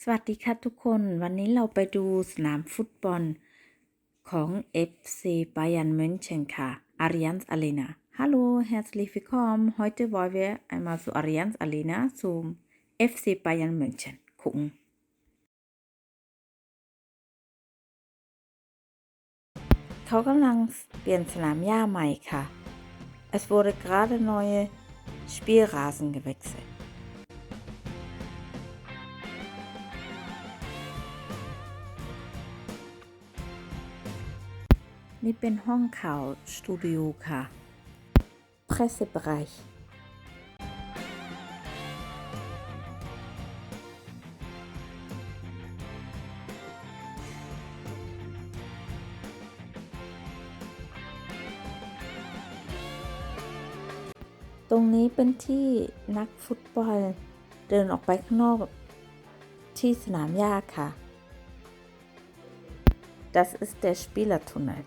สวัสดีค่ะทุกคน วันนี้เราไปดูสนามฟุตบอลของ FC Bayern München ค่ะ Allianz Arena Hallo herzlich willkommen heute wollen wir einmal zu Allianz Arena zum FC Bayern München gucken เขากำลั นี่เป็นห้องข่าวสตูดิโอค่ะ Pressebereich ตรงนี้เป็นที่นักฟุตบอล เดินออกไปข้างนอกที่สนามหญ้าค่ะ Das ist der Spielertunnel.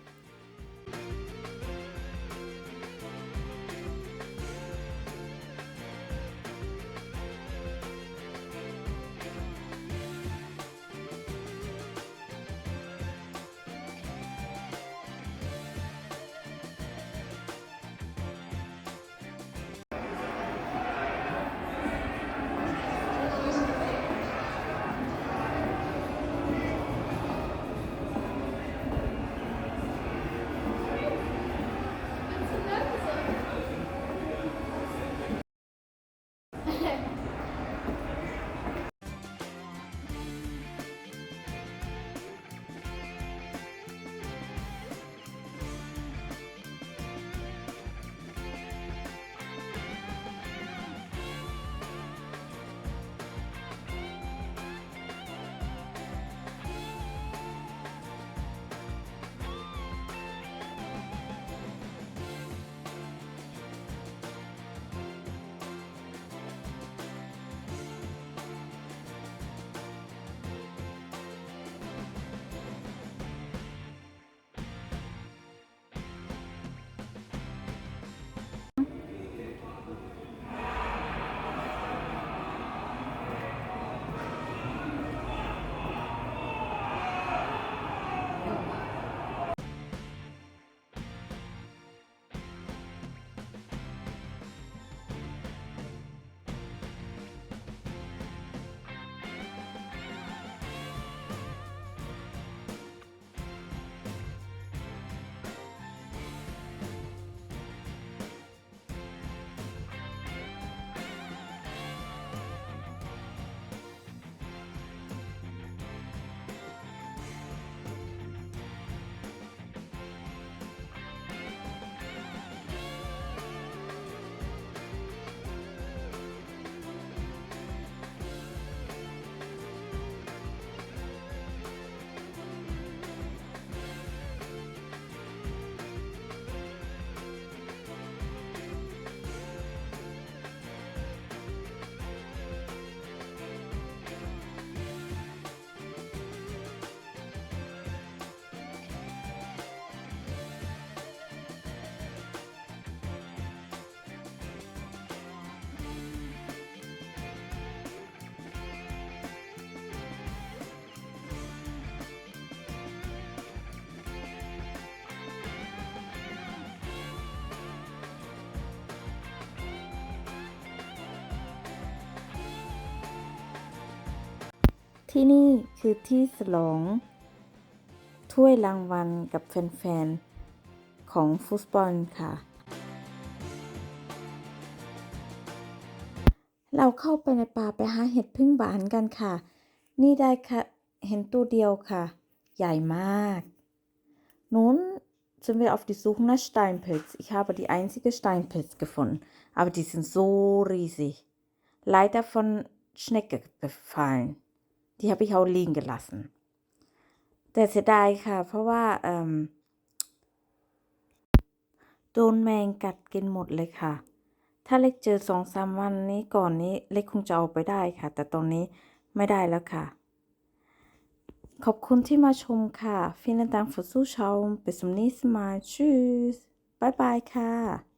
ที่นี่คือที่ฉลอง ถ้วยรางวัลกับแฟน ๆ ของฟุตบอลค่ะ เราเข้าไปในป่าไปหาเห็ดพึ่งหวานกันค่ะ นี่ได้ค่ะเห็นตัวเดียวค่ะ ใหญ่มาก Nun sind wir auf die Suche nach Steinpilz. Ich habe die einzige Steinpilz gefunden, aber die sind so riesig. Leider von Schnecke befallen. Die habe ich auch liegen gelassen. แต่เสียดายค่ะ เพราะว่าเอิ่มโดนแมงกัดกินหมดเลยค่ะ ถ้าเล็กเจอสองสามวันนี้ก่อนนี้เล็กคงจะเอาไปได้ค่ะ แต่ตอนนี้ไม่ได้แล้วค่ะ ขอบคุณที่มาชมค่ะ Vielen Dank fürs Zuschauen Bis zum nächsten Mal Tschüss บ๊ายบายค่ะ